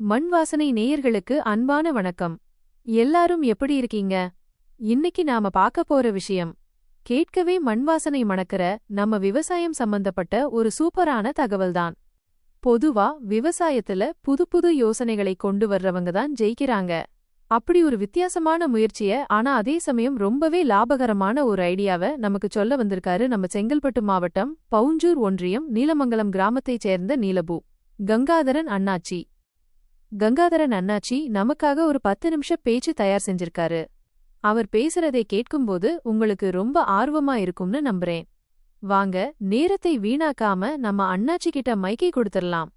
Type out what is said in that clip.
மண் வாசனை நேயர்களுக்கு அன்பான வணக்கம். எல்லாரும் எப்படி இருக்கீங்க? இன்னைக்கு நாம பார்க்க போற விஷயம் கேட்கவே மண் வாசனை மணக்கிற நம்ம விவசாயம் சம்பந்தப்பட்ட ஒரு சூப்பரான தகவல்தான். பொதுவா விவசாயத்துல புது புது யோசனைகளை கொண்டு வர்றவங்க தான் ஜெயிக்கிறாங்க. அப்படி ஒரு வித்தியாசமான முயற்சிய ஆனா அதே சமயம் ரொம்பவே லாபகரமான ஒரு ஐடியாவை நமக்கு சொல்ல வந்திருக்காரு நம்ம செங்கல்பட்டு மாவட்டம் பவுஞ்சூர் ஒன்றியம் நீலமங்கலம் கிராமத்தைச் சேர்ந்த நீலபு கங்காதரன் அண்ணாச்சி. கங்காதரன் அண்ணாச்சி நமக்காக ஒரு பத்து நிமிஷம் பேச்சு தயார் செஞ்சிருக்காரு. அவர் பேசுறதை கேட்கும்போது உங்களுக்கு ரொம்ப ஆர்வமா இருக்கும்னு நம்புறேன். வாங்க நேரத்தை வீணாக்காம நம்ம அண்ணாச்சி கிட்ட மைக்கை கொடுத்துடலாம்.